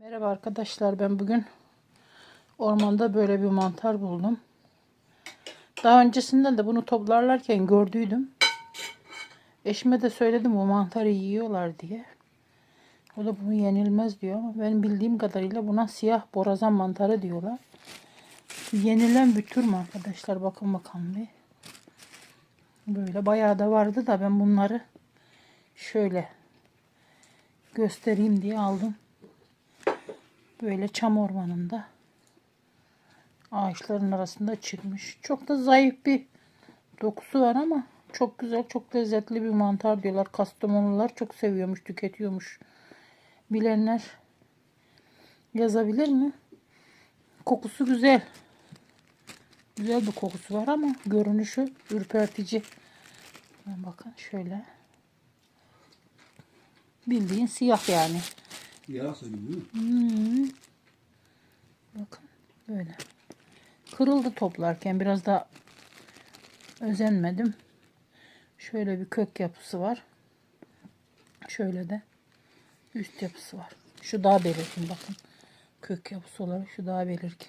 Merhaba arkadaşlar ben bugün ormanda böyle bir mantar buldum. Daha öncesinden de bunu toplarlarken gördüydüm. Eşime de söyledim o mantarı yiyorlar diye. O da bunu yenilmez diyor ama benim bildiğim kadarıyla buna siyah borazan mantarı diyorlar. Yenilen bir tür mü arkadaşlar bakın bakalım bir. Böyle bayağı da vardı da ben bunları şöyle göstereyim diye aldım. Böyle çam ormanında ağaçların arasında çıkmış. Çok da zayıf bir dokusu var ama çok güzel, çok lezzetli bir mantar diyorlar. Kastamonular çok seviyormuş, tüketiyormuş. Bilenler yazabilir mi? Kokusu güzel. Güzel bir kokusu var ama görünüşü ürpertici. Bakın şöyle. Bildiğin siyah yani. Yarasa gibi değil mi? Hmm. Bakın böyle. Kırıldı toplarken biraz da özenmedim. Şöyle bir kök yapısı var. Şöyle de üst yapısı var. Şu daha belirgin bakın. Kök yapısı olarak şu daha belirgin.